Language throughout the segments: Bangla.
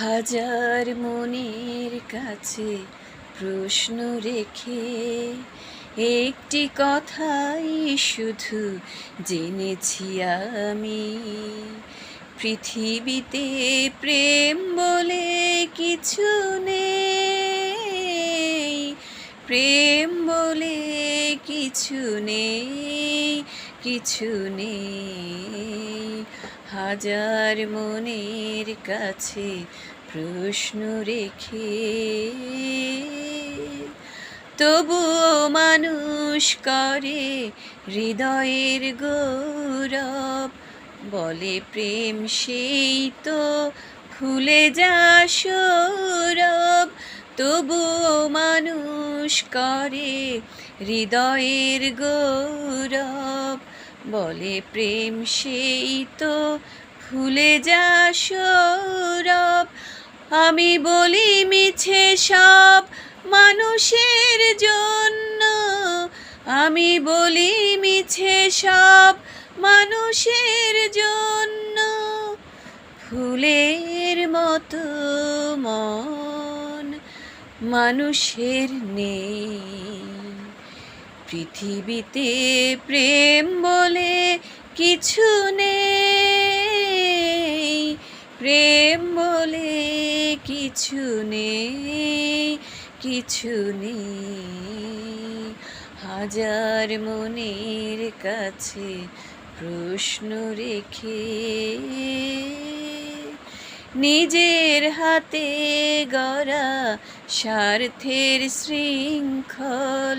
হাজার মনের কাছে প্রশ্ন রেখে একটি কথাই শুধু জেনেছি আমি। পৃথিবীতে প্রেম বলে কিছু নেই, প্রেম বলে কিছু নেই কিছু নেই। হাজার মনের কাছে প্রশ্ন রেখে। তবুও মানুষ করে হৃদয়ের গৌরব, বলে প্রেম সেই তো খুলে যা সৌরভ। তবুও মানুষ করে হৃদয়ের গৌরব বলে প্রেম সেই তো ভুলে যা সৌরভ। আমি বলি মিছে সব মানুষের জন্য। আমি বলি মিছে সব মানুষের জন্য। ফুলের মতো মন মানুষের নেই। পৃথিবীতে প্রেম বলে কিছু নেই। প্রেম বলে কিছু নেই কিছু নেই। হাজার মনের কাছে প্রশ্ন রেখে নিজের হাতে গড়া স্বার্থের শৃঙ্খল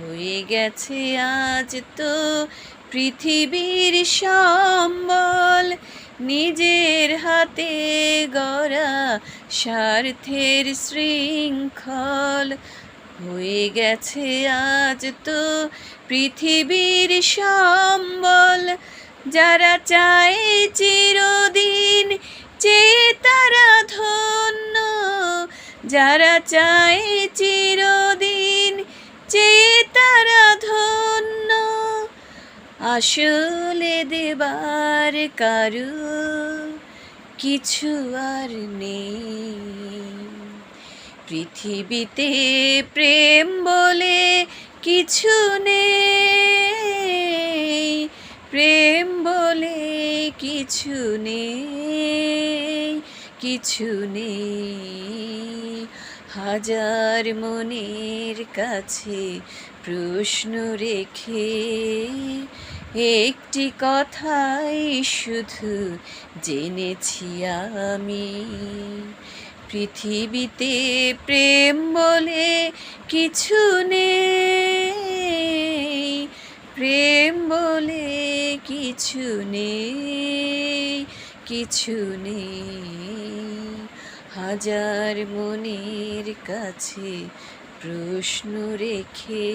হয়ে গেছে আজ তো পৃথিবীর সম্বল। নিজের হাতে গড়া স্বার্থের শৃঙ্খল। হয়ে গেছে আজ তো পৃথিবীর সম্বল। যারা চায় চিরদিন চেয়ে তারা ধন্য। যারা চায় চিরদিন আসলে দেবার কারু কিছু আর নেই। পৃথিবীতে প্রেম বলে কিছু নেই, প্রেম বলে কিছু নেই কিছু নেই। হাজার মনের কাছে প্রশ্ন রেখে একটি কথাই শুধু জেনেছি আমি। পৃথিবীতে প্রেম বলে কিছু নেই, প্রেম বলে কিছু নেই কিছু নেই। হাজার মনের কাছে প্রশ্ন রেখে